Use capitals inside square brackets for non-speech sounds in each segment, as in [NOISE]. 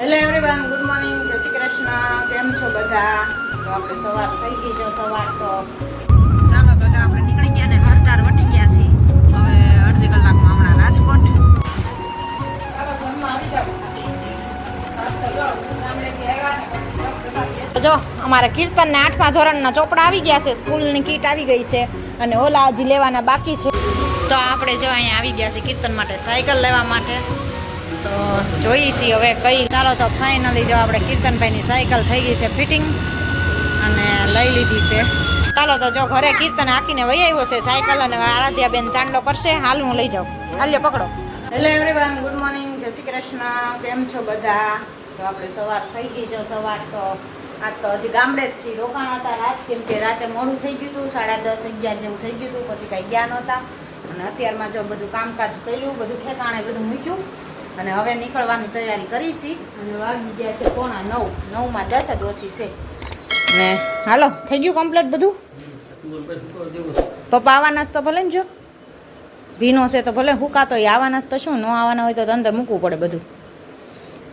Hello everyone good morning જય શ્રી કૃષ્ણ. કેમ છો બધા? તો આપણે સવાર થઈ ગઈ છે સવાર તો. ચાલો તો આપણે નીકળી ગયા ને હરદાર વટી ગયા છીએ. હવે અડધી કલાકમાં હમણાં રાજકોટ. જો અમારા કીર્તનને આઠમા ધોરણના ચોપડા આવી ગયા છે. સ્કૂલની કીટ આવી ગઈ છે અને ઓલા હજી લેવાના બાકી છે. તો આપણે જો અહીંયા આવી ગયા છે કીર્તન માટે સાયકલ લેવા માટે. તો જોઈ છીએ હવે કઈ. ચાલો તો ફાઇનલી જો આપણે કીર્તનભાઈની સાયકલ થઈ ગઈ છે ફિટિંગ અને લઈ લીધી છે. ચાલો તો જો ઘરે કીર્તન હાકીને વહી આવ્યો છે સાયકલ અને આરાધ્યા બેન ચાંદલો કરશે. હાલ હું લઈ જાઉં. હાલ્યો પકડો. હેલો એવરીવન ગુડ મોર્નિંગ જય શ્રી કૃષ્ણ. કેમ છો બધા? તો આપણે સવાર થઈ ગઈ, જો સવાર તો આજ તો હજી ગામડે જ છીએ. રોકાણ હતા રાત, કેમ કે રાતે મોડું થઈ ગયું હતું, સાડા દસ, અગિયાર જેવું થઈ ગયું હતું, પછી કાંઈ ગયા નહોતા. અને અત્યારમાં જો બધું કામકાજ કર્યું, બધું ઠેકાણે બધું મૂક્યું અને હવે નીકળવાની તૈયારી કરી છી અને વાગી ગયા છે પોણા નવ. નવમાં દસ જ ઓછી છે. ને હાલો થઈ ગયું કમ્પ્લીટ બધું? પપ્પા આવવાના જ તો ભલે ને જો. ભીનો છે તો ભલે હુકાતો એ આવવાના જ તો શું? ન આવવાના હોય તો અંદર મૂકવું પડે બધું.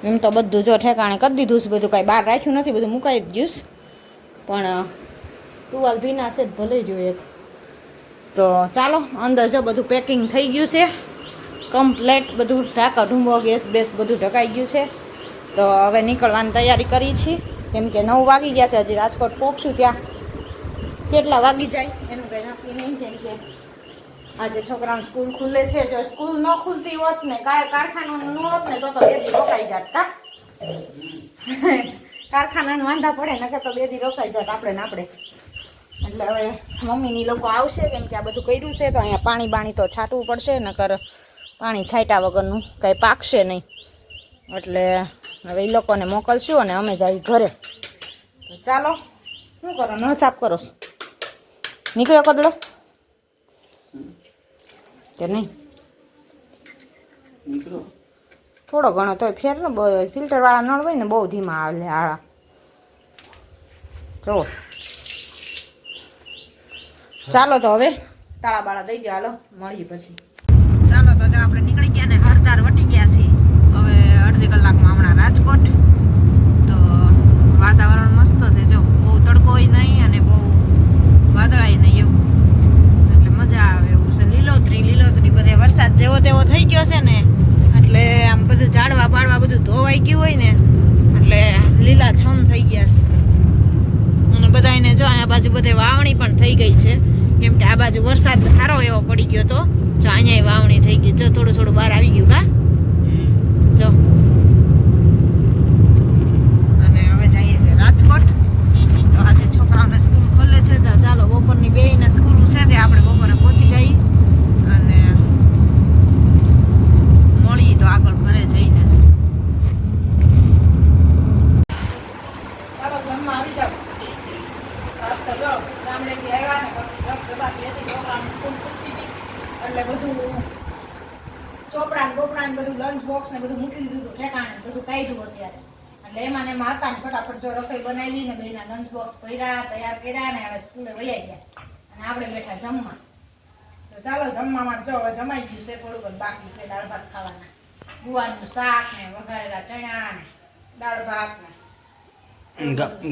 એમ તો બધું જો ઠેકાણે કરી દીધું છે બધું કાંઈ બહાર રાખ્યું નથી બધું મુકાઈ જ ગયું છે. પણ ટુવાલ ભીના છે જ ભલે જો એક. તો ચાલો અંદર જો બધું પેકિંગ થઈ ગયું છે. કમ્પ્લેટ બધું ઢાંકા ઢૂંબો ગેસ બેસ બધું ઢકાઈ ગયું છે. તો હવે નીકળવાની તૈયારી કરી છીએ કેમ કે નવ વાગી ગયા છે, હજી રાજકોટ પહોંચશું ત્યાં. કેટલા વાગી જાય એનું કંઈ નક્કી નહીં, કેમ કે આજે છોકરાઓની સ્કૂલ ખુલે છે. જો સ્કૂલ ન ખુલતી હોત ને કાર કારખાનું ન હોત ને, તો તો બે દી રોકાઈ જાત કા [LAUGHS] કારખાનાને વાંધા પડે, નકર તો બે દી રોકાઈ જાત આપણે ને આપણે. એટલે હવે મમ્મીની લોકો આવશે, કેમ કે આ બધું કર્યું છે, તો અહીંયા પાણી બાણી તો છાંટવું પડશે, નકર પાણી છાંટ્યા વગરનું કંઈ પાકશે નહીં. એટલે હવે એ લોકોને મોકલશું અને અમે જઈ ઘરે. ચાલો શું કરો? ન સાફ કરો? નીકળ્યો કદડો? કે નહીં? થોડો ઘણો તોય ફેર ને ફિલ્ટર વાળા નળ હોય ને બહુ ધીમા આવે આળા જો ચાલો તો હવે તાળા બાળા દઈ દો હાલો. મળીએ પછી ચાલો તો જો આપણે નીકળી ગયા ને હરદાર વટી ગયા છીએ હવે અડધી કલાકમાં હમણાં રાજકોટ તો વાતાવરણ મસ્ત છે જો બહુ તડકોય નહીં અને બહુ વાદળાય નહીં એવું એટલે મજા આવે એવું છે લીલોતરી લીલોતરી બધે વરસાદ જેવો તેવો થઈ ગયો છે ને એટલે આમ બધું ઝાડવા બાળવા બધું ધોવાઈ ગયું હોય ને એટલે લીલા છમ થઈ ગયા છે અને બધાને જો અહીંયા બાજુ બધે વાવણી પણ થઈ ગઈ છે કેમ કે આ બાજુ વરસાદ સારો એવો પડી ગયો તો જો અહીંયા વાવણી થઈ ગઈ જો થોડું થોડું બહાર આવી ગયું કા જો અને હવે જઈએ છે રાજકોટ તો આજે છોકરાઓને સ્કૂલ ખોલે છે તો ચાલો બપોરની બે ને સ્કૂલ છે તે આપણે બપોરે પહોંચી જઈએ અને મળીએ તો આગળ ઘરે જઈને ચાલો જમવા આવી જાઓ રાત તો જો ગામડેથી આવ્યા ને પછી રફ દબાતી હતી છોકરાની સ્કૂલ ખુલતી હતી એટલે બધું ચોપડા ને બધું લંચ બોક્સ ને બધું મૂકી દીધું હતું ઠેકાણે. બધું કાઢ્યું અત્યારે. એટલે એમાં ને એમાં હતા ને ફટાફટ જો રસોઈ બનાવી ને બેના લંચ બોક્સ ભર્યા તૈયાર કર્યા ને હવે સ્કૂલે વૈયા ગયા. અને આપણે બેઠા જમવા. તો ચાલો જમવામાં જો હવે જમાઈ ગયું છે થોડુંક બાકી છે દાળ ભાત ખાવાના. ગુવાનું શાક ને વઘારેલા ચણા ને દાળ ભાત ને.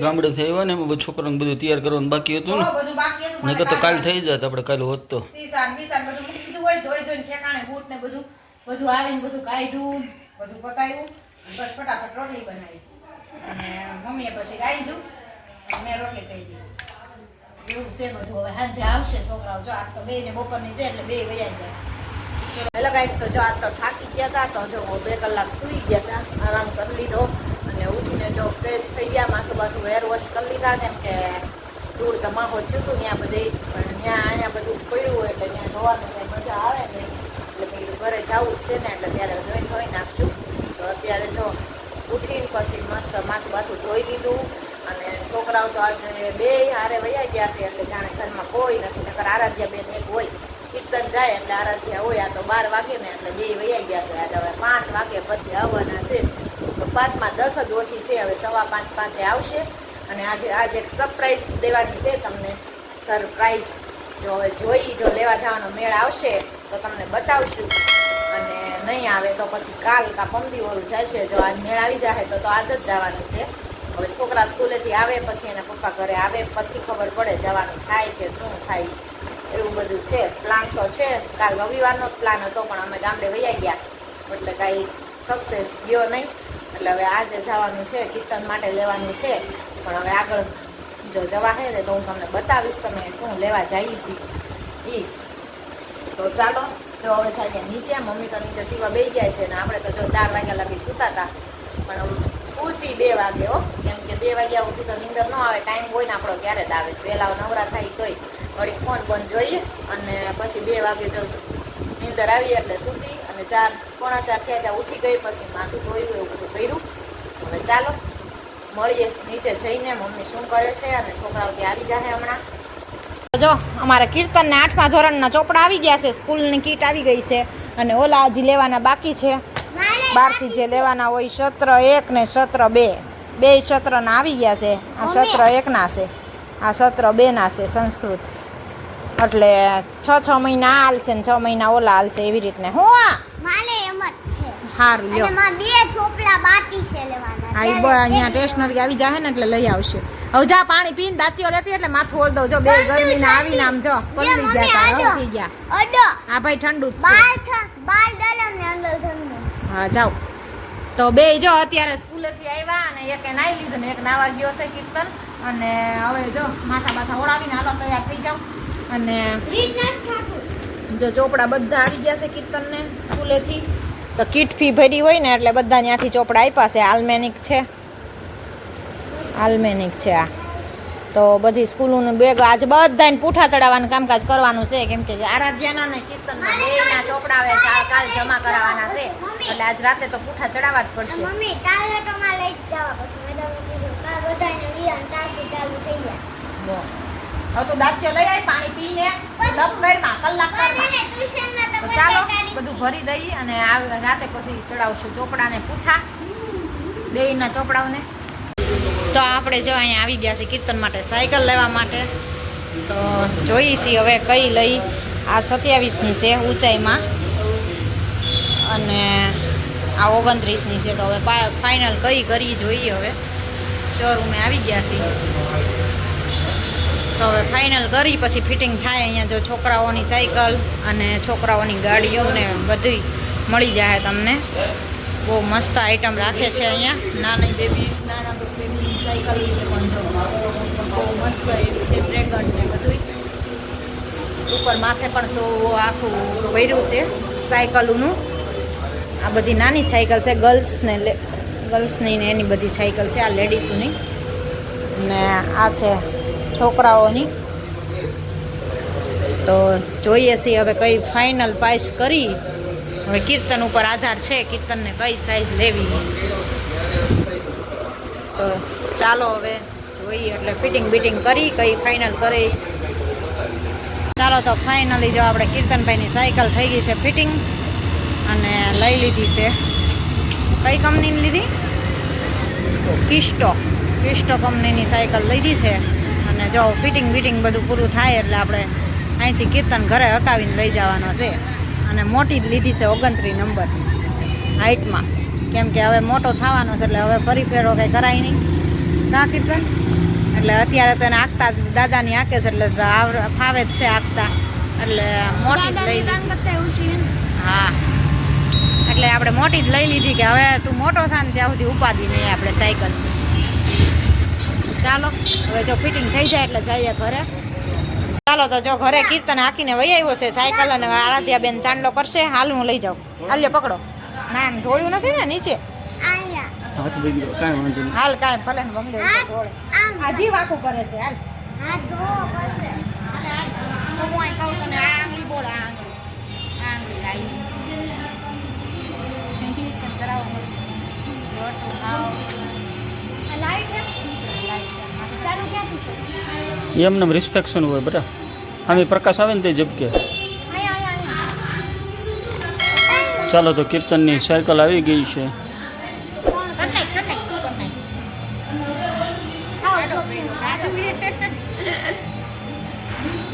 ગામડે થયું ને એમાં છોકરાને બધું તૈયાર કરવાનું બાકી હતું ને. બધું બાકી નકર તો કાલ થઈ જાત આપણે કાલ હોત તો. સીસાન બીસાન બધું મૂકી દીધું હોય ધોઈ ધોઈને ઠેકાણે બૂટ ને બધું બધું આવીને બધું કાઢ્યું. બધું પતાવ્યું બસ ફટાફટ રોટલી બનાવી. અને મમ્મીએ પછી રાંધ્યું. મેં રોટલી કહી દીધી. એવું છે બધું. હવે સાંજે આવશે છોકરાઓ. જો આજ તો બે ને બપોરની છે એટલે બે વયા જશે હેલો ગાઈસ તો જો આજ તો થાકી ગયા હતા તો જો બે કલાક સૂઈ ગયા હતા. આરામ કરી લીધો અને ઉઠીને જો ફ્રેશ થઈ ગયા માથું બાથું હેર વોશ કરી લીધા કેમ કે ધૂળ ધમાકો થયું હતું ત્યાં બધે. પણ ત્યાં અહીંયા બધું પડ્યું એટલે ત્યાં ધોવાનું મજા આવે ને એટલે મેં ઘરે જવું જ છે ને, એટલે ત્યારે જોઈ ધોઈ નાખશું તો અત્યારે જો ઉઠીને પછી મસ્ત માથું બાથું ધોઈ લીધું. અને છોકરાઓ તો આજે બે હારે વયા ગયા છે, એટલે જાણે ઘરમાં કોઈ નથી. નકર આરાધ્યા બેન એક હોય, કીર્તન જાય એટલે આરાધ્યા હોય. આ તો બાર વાગે ને, એટલે બે વયા ગયા છે. આજે હવે પાંચ વાગે પછી આવવાના છે. તો પાંચમાં દસ જ ઓછી છે, હવે સવા પાંચ પાંચે આવશે. અને આજે આજે એક સરપ્રાઈઝ દેવાની છે તમને. સરપ્રાઈઝ જો હવે જોઈ જો લેવા જવાનો મેળ આવશે તો તમને બતાવશું. અને નહીં આવે તો પછી કાલ કા પમદી ઓલું જશે જો આજ મેળ આવી જાય તો તો આજ જ જવાનું છે. હવે છોકરા સ્કૂલેથી આવે, પછી એના પપ્પા ઘરે આવે, પછી ખબર પડે જવાનું થાય કે શું થાય. એવું બધું છે. પ્લાન તો છે. કાલ રવિવારનો જ પ્લાન હતો, પણ અમે ગામડે વૈયા ગયા. એટલે કાંઈ સક્સેસ ગયો નહીં. એટલે હવે આજે જવાનું છે, કીર્તન માટે લેવાનું છે. પણ હવે આગળ જો જવા હે ને તો હું તમને બતાવીશ તમે શું લેવા જઈએ છીએ ઈ. તો ચાલો, જો હવે થઈ ગયા નીચે, મમ્મી તો નીચે સીવા બે ગયા છે ને આપણે તો જો ચાર વાગ્યા લગી સૂતા હતા. પણ પૂરતી બે વાગે હો, કેમ કે બે વાગ્યા સુધી તો નીંદર ન આવે, ટાઈમ હોય ને આપણો ક્યારે જ આવે. વહેલા નવરા થાય તોય. વળી ફોન બંધ જોઈએ અને પછી બે વાગે જો નીંદર આવી એટલે સૂતી અને ચાર, પોણા ચાર થયા ત્યાં ઉઠી ગઈ, પછી માથું ધોયું, એવું બધું કર્યું. હવે ચાલો, મળીએ નીચે જઈને મમ્મી શું કરે છે અને છોકરાઓ ત્યાં આવી જાય હમણાં. જો અમારા કીર્તન ને આઠમા ધોરણના ચોપડા આવી ગયા છે સ્કૂલની કીટ આવી ગઈ છે અને ઓલા હજી લેવાના બાકી છે. બહારથી જે લેવાના હોય સત્ર એક ને સત્ર બે. બે સત્રના આવી ગયા છે. આ સત્ર એકના છે. આ સત્ર બેના છે સંસ્કૃત. એટલે છ છ મહિના આ હાલશે ને છ મહિના ઓલા હાલશે એવી રીતને. હું સારું લ્યો. બે ચોપડા બાકી છે લેવાના. હા ઈ બ- અહીંયા સ્ટેશનરી આવી જાય ને એટલે લઈ આવશે. હવે જા પાણી પીને દાંતીઓ લેતી એટલે માથું ઓળ દઉં. જો બે ગરમીના આવીને આમ જો પલળી ગયા તા થઈ ગયા. અડો. હા ભાઈ ઠંડુ જ છે. બાર થ- બાર ને અંદર ઠંડુ. હા જાઓ. તો બે જો અત્યારે સ્કૂલેથી આવ્યા અને એકે નાઈ લીધું ને એક નાવા ગયો છે કીર્તન. અને હવે જો માથા માથા ઓળાવીને હાલો તૈયાર થઈ જાવ અને જો ચોપડા બધા આવી ગયા છે કીર્તનને સ્કૂલેથી. તો કીટ ફી ભરી હોય ને એટલે બધા ત્યાંથી ચોપડા આપ્યા છે. આલ્મેનિક છે. આલ્મેનિક છે આ. તો બધી સ્કૂલોનું બેગ આજે બધાને પૂઠા ચડાવવાનું કામકાજ કરવાનું છે. કેમ કે આરાધ્યાના ને કીર્તનના બેના ચોપડા આવે કાલ જમા કરાવવાના છે. એટલે આજ રાતે તો પૂઠા ચડાવવા જ પડશે. મમ્મી કાલે તો મારે લઈ જવા પછી મેડમ તાસી ચાલુ થઈ ગયા. હવે તો દાંત ચલાઈ આવી પાણી પીને લપ કરમાં કલાક તો ચાલો બધું ભરી દઈએ અને આ રાતે પછી ચડાવશું ચોપડાને પૂઠા. બેયના ચોપડાઓને. તો આપણે જો અહીંયા આવી ગયા છે કીર્તન માટે સાયકલ લેવા માટે. તો જોઈએ છીએ હવે કઈ લઈ. આ સત્યાવીસની છે ઊંચાઈમાં. અને આ ઓગણત્રીસની છે તો હવે ફાઇનલ કઈ કરી જોઈએ હવે. શોરૂમે આવી ગયા છીએ. તો હવે ફાઇનલ કરી, પછી ફિટિંગ થાય અહીંયા જો છોકરાઓની સાયકલ અને છોકરાઓની ગાડીઓ ને બધી મળી જાય તમને. બહુ મસ્ત આઈટમ રાખે છે અહીંયા. નાની બેબી નાના બેબીની સાયકલ પણ જો બહુ મસ્ત એવી છે ડ્રેગન ને બધું ઉપર માથે પણ સો આખું વૈર્યું છે સાયકલોનું આ બધી નાની સાયકલ છે ગર્લ્સને ગર્લ્સની ને એની બધી સાયકલ છે, આ લેડીઝોની ને આ છે છોકરાઓની. તો જોઈએ છીએ હવે કઈ ફાઇનલ પાઇસ કરી. હવે કીર્તન ઉપર આધાર છે, કીર્તનને કઈ સાઇઝ લેવી. તો ચાલો હવે જોઈએ એટલે ફિટિંગ બિટિંગ કરી, કઈ ફાઇનલ કરી. ચાલો તો ફાઇનલી જો આપણે કીર્તનભાઈની સાયકલ થઈ ગઈ છે ફિટિંગ અને લઈ લીધી છે. કઈ કંપનીની લીધી? કિસ્ટો. કિસ્ટો કંપનીની સાયકલ લીધી છે. અને જો ફિટિંગ બિટિંગ બધું પૂરું થાય એટલે આપણે અહીંથી કીર્તન ઘરે હકાવીને લઈ જવાનો છે. અને મોટી જ લીધી છે ઓગણત્રીસ નંબર હાઇટમાં કેમ કે હવે મોટો થવાનો છે એટલે હવે ફરી ફેરો કંઈ કરાય નહીં. ના કીર્તન? એટલે અત્યારે તો એને આંકતા દાદાની આંકે છે એટલે ફાવે જ છે આંકતા એટલે મોટી જ લઈ હા. એટલે આપણે મોટી જ લઈ લીધી કે હવે તું મોટો થાય ને ત્યાં સુધી ઉપાધિ નહીં આપણે સાયકલ. ચાલો હવે જો ફિટિંગ થઈ જાય એટલે જઈએ ઘરે. ચાલો તો જો ઘરે કીર્તન હાકીને વહી આવ્યો છે સાયકલ અને આરાધ્યા બેન ચાંદલો કરશે. હાલ હું લઈ જાઉં. હાલ્યો પકડો. ના ઢોળ્યું નથી ને નીચે. હાલ કાંઈ ભલે બંગલે ઉપર ઢોળે. આમ કરે છે હાલ. હું કહું તને આ આંગળી બોલ આ આંગળી. આ આંગળી લાવી. એમને રિસ્પેક્શન હોય બધા. આમે પ્રકાશ આવે ને તે અહીંયા ચાલો તો કીર્તનની સાયકલ આવી ગઈ છે.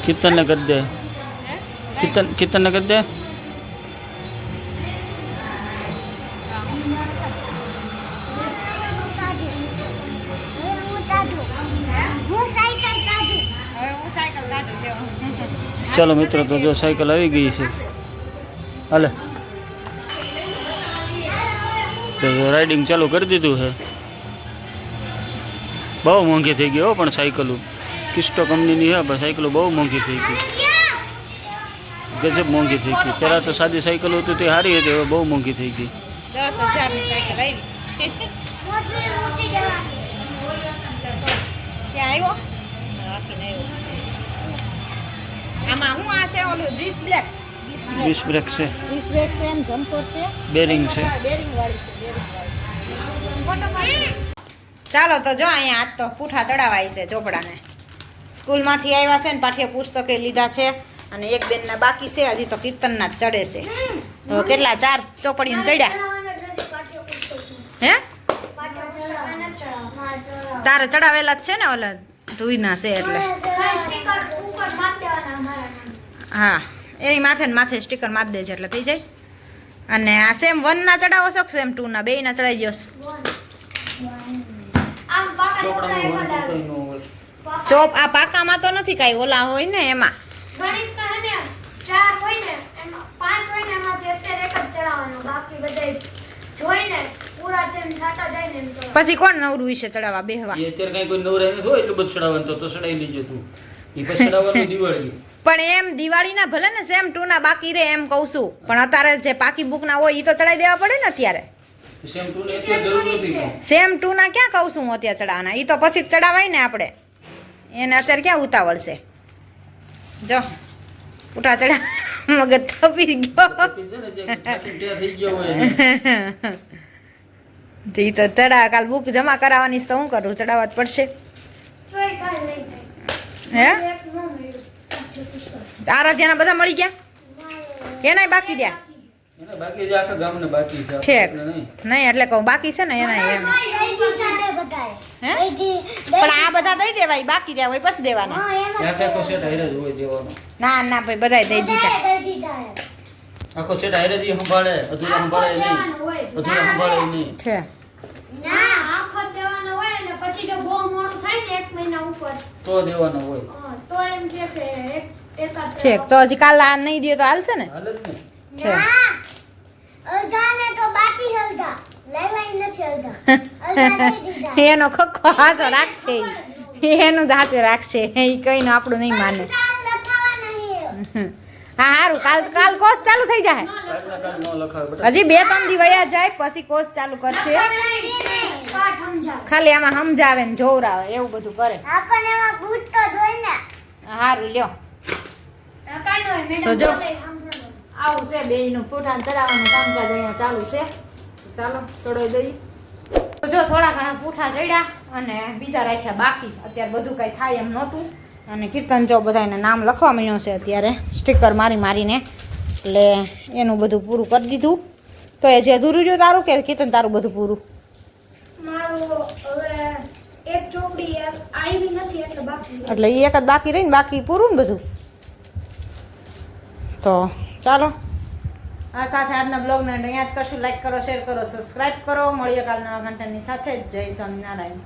કીર્તનને કરી દે કીર્તન કીર્તનને કરી દે ચાલો મિત્રો તો જો સાયકલ આવી ગઈ છે. હાલે. તો રાઇડિંગ ચાલુ કરી દીધું છે. બહુ મોંઘી થઈ ગઈ હો પણ સાયકલો. કિસ્ટો કંપનીની છે પણ સાયકલો બહુ મોંઘી થઈ ગઈ. ગજબ મોંઘી થઈ ગઈ. પહેલાં તો સાદી સાયકલો હતી તે સારી હતી હવે બહુ મોંઘી થઈ ગઈ. દસ હજારની સાયકલ આવી. મોટી મોટી જવાની. ક્યાં આવ્યો? રાખીને આવ્યો. આમાં હું આ છે ઓલું? Disc black. ડિસ્ક બ્રેક છે. ડિસ્ક બ્રેક છે એમ જમ્પર છે. બેરિંગ છે. બેરિંગ વાળી છે બેરિંગ વાળી. ચાલો તો જો અહીંયા આજ તો પૂઠા ચડાવાય છે ચોપડાને. સ્કૂલમાંથી આવ્યા છે ને પાઠ્ય પુસ્તકે લીધા છે અને એક બેનના બાકી છે હજી તો કીર્તનના જ ચડે છે. તો કેટલા? ચાર ચોપડીઓ ચડ્યા? હે? તારે ચડાવેલા જ છે ને ઓલા? ધુઈના છે એટલે. હા, એની માથે માથે સ્ટીકર મારી દેજે એટલે થઈ જાય. અને આ સેમ વન ના ચડાવો છો સેમ ટુ ના? બે ના ચડાવી દો ચોપ, આ પાકામાં તો નથી કાંઈ ઓલા હોય ને એમાં. જોઈને પછી કોણ નવરું વિશે ચડાવવા બેહવા? અત્યારે કાંઈ કોઈ નવરાય નથી હોય એટલું બધું ચડાવવાનું તો તો ચડાવી લેજો તું. એ પછી ચડાવવાનું [LAUGHS] દિવાળી. પણ એમ દિવાળીના ભલે ને સેમ ટુ ના બાકી રે એમ કહું છું. પણ અત્યારે જે પાકી બુક ના હોય એ તો ચડાવી દેવા પડે ને અત્યારે. સેમ ટુ ને અત્યારે જરૂર નથી. સેમ ટુ ના ક્યાં કહું છું હું અત્યારે ચડાવવાના એ તો પછી જ ચડાવાય ને આપણે. એને અત્યારે ક્યાં ઉતાવળ છે? જો ઉઠા ચડા. [LAUGHS] મગજ થપી ગયો. [LAUGHS] જે એને. તો ચડા કાલ બુક જમા કરાવવાની છે તો હું કરું? ચડાવવા જ પડશે. તોય કાંઈ લઈ જાય. હે? આરાધ્યાના બધા મળી ગયા? એનાય બાકી રહ્યા? એને બાકી જે આખા ગામને બાકી છે. ઠેક. આપણે નહીં. નહીં એટલે કહું બાકી છે ને એનાય એમ. હે પણ આ બધા દઈ દેવાય બાકી રહ્યા હોય પછી દેવાના. ના ના ભાઈ બધાય દઈ દીધા. આખો સેટ હારે જ સંભાળે અધૂરા સંભાળે નહીં. અધૂરા સંભાળે નહીં. છે ના આખો દેવાનો હોય ને પછી જો બહુ મોડું થાય ને એક મહિના ઉપર. તો દેવાનો હોય. તો એમ કે કે એક એકાદ ઠીક તો હજી કાલ આ નહીં દે તો હાલશે ને? હાલે જ ને. છે [LAUGHS] એનો ખોખો હાસો રાખશે. એનું ધાચું રાખશે. એ કઈ આપણું નહીં માને. હા સારું કાલ કાલ કોર્સ ચાલુ થઈ જાય ન હજી બે ત્રણ દી વયા જાય પછી કોર્સ ચાલુ કરશે. ખાલી આમાં સમજાવે ને જોવરાવે એવું બધું કરે. ને. સારું લ્યો. તો જો. આવું છે બેયનું પૂઠાને ચડાવવાનું કામકાજ અહીંયા ચાલુ છે. ચાલો થોડો જઈ તો જો થોડા ઘણા પૂઠા ચડ્યા અને બીજા રાખ્યા બાકી. અત્યારે બધું કાંઈ થાય એમ નહોતું. અને કીર્તન જો બધાને નામ લખવા મળ્યું છે અત્યારે. સ્ટીકર મારી મારીને. એટલે એનું બધું પૂરું કરી દીધું. તો એ જે અધૂરું રહ્યું તારું કે કીર્તન તારું બધું પૂરું? એટલે એ એક જ બાકી રહીને બાકી પૂરું ને બધું? તો ચાલો. આ સાથે આજના બ્લોગને અહીંયા જ કરશું. લાઈક કરો શેર કરો સબસ્ક્રાઈબ કરો. મળીએ કાલ નવા ઘંટાની સાથે. જ જય સ્વામિનારાયણ.